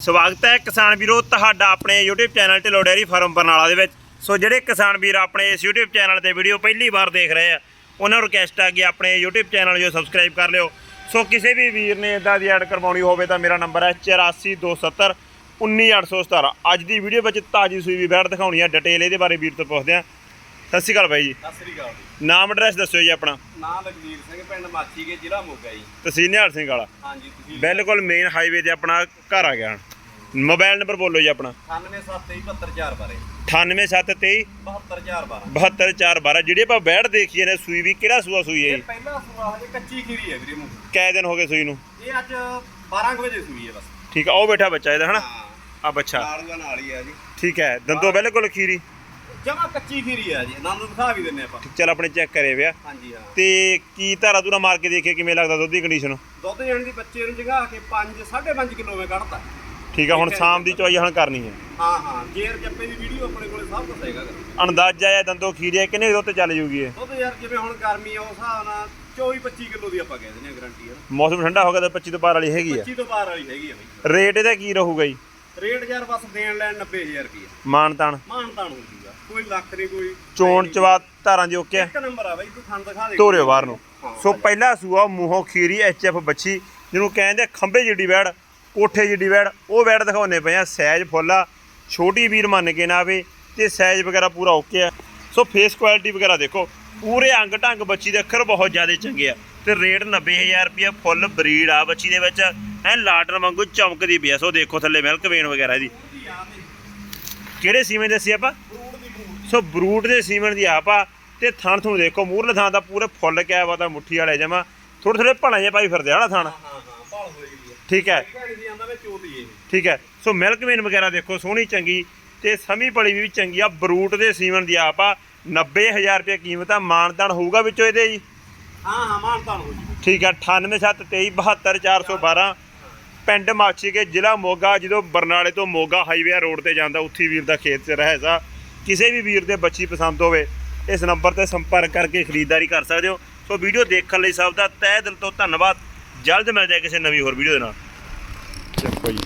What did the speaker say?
ਸਵਾਗਤ ਹੈ ਕਿਸਾਨ ਵੀਰੋ ਤੁਹਾਡਾ ਆਪਣੇ YouTube channel Dhillon dairy farm Barnala ਦੇ ਵਿੱਚ। ਸੋ ਜਿਹੜੇ ਕਿਸਾਨ ਵੀਰ ਆਪਣੇ ਇਸ YouTube ਚੈਨਲ ਤੇ ਵੀਡੀਓ ਪਹਿਲੀ ਵਾਰ ਦੇਖ ਰਹੇ ਆ, ਉਹਨਾਂ ਨੂੰ ਰਿਕਵੈਸਟ ਆ ਕਿ ਆਪਣੇ YouTube ਚੈਨਲ ਜੋ ਸਬਸਕ੍ਰਾਈਬ ਕਰ ਲਿਓ। ਸੋ ਕਿਸੇ ਵੀ ਵੀਰ ਨੇ ਇਦਾਂ ਦੀ ਐਡ ਕਰਵਾਉਣੀ ਹੋਵੇ ਤਾਂ ਮੇਰਾ ਨੰਬਰ ਹੈ 8427 19817 ਅੱਜ ਦੀ ਵੀਡੀਓ ਵਿੱਚ ਤਾਜੀ ਸੂਈ ਵੀ ਬੈਠ ਦਿਖਾਉਣੀ ਹੈ ਡਿਟੇਲ ਇਹਦੇ ਬਾਰੇ ਵੀਰ ਤੋਂ ਪੁੱਛਦੇ ਆ। ਸਤਿ ਸ਼੍ਰੀ ਅਕਾਲ ਬਾਈ ਜੀ। ਸਤਿ ਸ੍ਰੀ ਅਕਾਲ ਜੀ। ਨਾਮ ਐਡਰੈਸ ਦੱਸਿਓ ਜੀ ਆਪਣਾ। ਨਾਮ ਲਖਵੀਰ ਸਿੰਘ ਪਿੰਡ ਮਾਛੀ ਕੇ ਜ਼ਿਲ੍ਹਾ ਮੋਗਾ ਜੀ। ਤਹਿਸੀਲ ਨਿਹਾਲ ਸਿੰਘ ਵਾਲਾ। ਹਾਂਜੀ ਤੁਸੀਂ ਬਿਲਕੁਲ ਮੇਨ ਹਾਈਵੇ ਤੇ ਆਪਣਾ ਘਰ ਆ ਗਿਆ ਮੋਬਾਈਲ ਨੰਬਰ ਬੋਲੋ ਜੀ ਆਪਣਾ। 9773 ਬਾਰੇ। 98723 72012 72412 ਜਿਹੜੀ ਆਪਾਂ ਬੈੜ ਦੇਖੀਏ ਨੇ ਸੂਈ ਵੀ ਕਿਹੜਾ ਸੂਆ ਸੂਈ ਹੈ ਇਹ ਜੀ ਪਹਿਲਾ ਸੂਆ ਹਜੇ ਕੱਚੀ ਖੀਰੀ ਹੈ ਵੀਰੇ ਮੂੰਹ। ਕੈ ਦਿਨ ਹੋ ਗਏ ਸੂਈ ਨੂੰ? ਇਹ ਅੱਜ 12 ਕੁ ਵਜੇ ਸੂਈ ਹੈ ਬਸ। ਠੀਕ ਆ ਉਹ ਬੈਠਾ ਬੱਚਾ ਇਹਦਾ ਹਨਾ? ਹਾਂ। ਆ ਬੱਚਾ। ਨਾਲੂਆ ਨਾਲ ਹੀ ਹੈ ਜੀ। ਠੀਕ ਹੈ ਦੰਦੋਂ ਬਿਲਕੁਲ ਖੀਰੀ। ਜਮਾ ਕੱਚੀ ਖੀਰੀ ਹੈ ਜੀ ਨਾਮ ਨੂੰ ਦਿਖਾ ਵੀ ਦਿੰਨੇ ਆਪਾਂ। ਚੱਲ ਆਪਣੇ ਚੈੱਕ ਕਰੇ ਵਿਆ। ਹਾਂਜੀ ਹਾਂ। ਤੇ ਕੀ ਧਾਰਾ ਧੂਰਾ ਮਾਰ ਕੇ ਦੇਖੀਏ ਕਿਵੇਂ ਲੱਗਦਾ ਦੁੱਧ ਦੀ ਕੰਡੀਸ਼ਨ ਦੁੱਧ ਜਾਣ ਦੀ ਬੱਚੇ ਨੂੰ ਜਗਾ ਕੇ 5 5.5 ਕਿਲੋ ਮੈਂ ਕੱਢਤਾ। ਠੀਕ ਆ ਹੁਣ ਸ਼ਾਮ ਦੀ ਚੋਈ ਹੁਣ ਕਰਨੀ ਹੈ। ਹਾਂ ਹਾਂ ਜੇਰ ਜੱਪੇ ਦੀ ਵੀਡੀਓ ਆਪਣੇ ਕੋਲੇ ਸਭ ਕੁਝ ਹੈਗਾ। ਅੰਦਾਜ਼ਾ ਹੈ ਦੰਦੋਂ ਖੀਰੀ ਹੈ ਕਿੰਨੇ ਦੁੱਧ ਚੱਲ ਜੂਗੀ ਇਹ? ਦੁੱਧ ਯਾਰ ਜਿਵੇਂ ਹੁਣ ਗਰਮੀ ਆ ਉਸ ਹਿਸਾਬ ਨਾਲ 24 25 ਕਿਲੋ ਦੀ ਆਪਾਂ ਕਹਿ ਦਿੰਦੇ ਆ ਗਾਰੰਟੀ ਯਾਰ ਮੌਸਮ ਠੰਡਾ ਹੋ ਗਿਆ ਤਾਂ 25 ਤੋਂ ਪਾਰ ਵਾਲੀ ਹੈਗੀ ਆ। 25 ਤੋਂ ਬਾਹਰ ਵਾਲੀ ਹੈਗੀ ਆ ਬਈ। ਰੇਟ ਇਹਦਾ ਕੀ ਰਹੂਗਾ ਜੀ? ਰੇਟ ਯਾਰ ਬਸ ਦੇਣ ਲੈਣ 90000 ਰੁਪਏ ਮਾਨ ਤਾਨ ਮਾਨ ਤਾਨ ਹੋ ਜੂਗਾ ਕੋਈ ਲੱਖ ਨਹੀਂ ਕੋਈ ਚੋਣ ਚਵਾ ਧਾਰਾਂ ਦੀ ਓਕੇ ਆ? ਇੱਕ ਨੰਬਰ ਆ ਬਾਈ ਤੂੰ ਖਾਨ ਦਿਖਾ ਦੇ। ਤੋਰਿਓ ਬਾਹਰ ਨੂੰ। ਸੋ ਪਹਿਲਾ ਸੂਆ ਮੂੰਹੋਂ ਖੀਰੀ ਐਚਐਫ ਬੱਚੀ ਜਿਹਨੂੰ ਕਹਿੰਦੇ ਖੰਭੇ ਜਿੱਡੀ ਵੈੜ ਕੋਠੇ ਜਿੱਡੀ ਵੈੜ ਉਹ ਵੈੜ ਦਿਖਾਉਣੇ ਪਏ ਆ ਸਾਈਜ਼ ਫੁੱਲਾ ਛੋਟੀ ਵੀਰ ਮੰਨ ਕੇ ਨਾ ਆਵੇ ਤੇ ਸਾਈਜ਼ ਵਗੈਰਾ ਪੂਰਾ ਓਕੇ ਆ। ਸੋ ਫੇਸ ਕੁਆਲਿਟੀ ਵਗੈਰਾ ਦੇਖੋ ਪੂਰੇ ਅੰਗ ਢੰਗ ਬੱਚੀ ਦੇ ਅੱਖਰ ਬਹੁਤ ਜ਼ਿਆਦਾ ਚੰਗੇ ਆ। ਤੇ ਰੇਟ 90000 ਰੁਪਏ ਫੁੱਲ ਬਰੀਡ ਆ ਬੱਚੀ ਦੇ ਵਿੱਚ। ਐ ਲਾਟਰ ਵਾਂਗੂ ਚਮਕਦੀ ਪਈ ਆ। ਸੋ ਦੇਖੋ ਥੱਲੇ ਮਿਲਕ ਵੇਨ ਵਗੈਰਾ ਇਹਦੀ। ਕਿਹੜੇ ਸੀਮੇ ਦੱਸੀ ਆਪਾਂ? ਸੋ ਬਰੂਟ ਦੇ ਸੀਮਨ ਦੀ ਆਪ ਆ ਤੇ ਥਣ ਤੁਹਾਨੂੰ ਦੇਖੋ ਮੂਰਲੇ ਥਾਂ ਦਾ ਪੂਰੇ ਫੁੱਲ ਕਿਆ ਵਾ ਤਾਂ ਮੁੱਠੀ ਵਾਲੇ ਜਮਾ। ਥੋੜੇ ਥੋੜੇ ਭਲਾਂ ਜੇ ਪਾਈ ਫਿਰਦੇ ਆ ਨਾ ਥਣ। ਹਾਂ ਹਾਂ ਭਾਲ ਹੋਏਗੀ ਠੀਕ ਹੈ। ਠੀਕ ਹੈ। ਸੋ ਮਿਲਕ ਵੇਨ ਵਗੈਰਾ ਦੇਖੋ ਸੋਹਣੀ ਚੰਗੀ ਤੇ ਸਮੀ ਪਲੀ ਵੀ ਚੰਗੀ ਆ ਬਰੂਟ ਦੇ ਸੀਮਨ ਦੀ ਆਪ ਆ। 90000 ਰੁਪਏ ਕੀਮਤ ਆ ਮਾਨਦਾਨ ਹੋਊਗਾ ਵਿੱਚੋਂ ਇਹਦੇ ਜੀ ਹਾਂ ਹਾਂ ਮਾਨ ਤਾਨ ਹੋ ਜੂਗਾ ਠੀਕ ਹੈ 9873272412 ਪਿੰਡ ਮਾਛੀ ਕੇ ਜ਼ਿਲ੍ਹਾ ਮੋਗਾ ਜਦੋਂ ਬਰਨਾਲੇ ਤੋਂ ਮੋਗਾ ਹਾਈਵੇ ਰੋਡ ਤੇ ਜਾਂਦਾ ਉੱਥੀ ਵੀਰ ਦਾ ਖੇਤ 'ਚ ਰਹਿਸਾ ਕਿਸੇ ਵੀ ਵੀਰ ਦੇ ਬੱਚੀ ਪਸੰਦ ਹੋਵੇ, ਇਸ ਨੰਬਰ ਤੇ ਸੰਪਰਕ ਕਰਕੇ ਖਰੀਦਦਾਰੀ ਕਰ ਸਕਦੇ ਹੋ। ਸੋ ਵੀਡੀਓ ਦੇਖਣ ਲਈ ਸਭ ਦਾ ਤਹਿ ਦਿਲ ਤੋਂ ਧੰਨਵਾਦ। ਜਲਦ ਮਿਲ ਜਾਏ ਕਿਸੇ ਨਵੀਂ ਹੋਰ ਵੀਡੀਓ ਦੇ ਨਾਲ।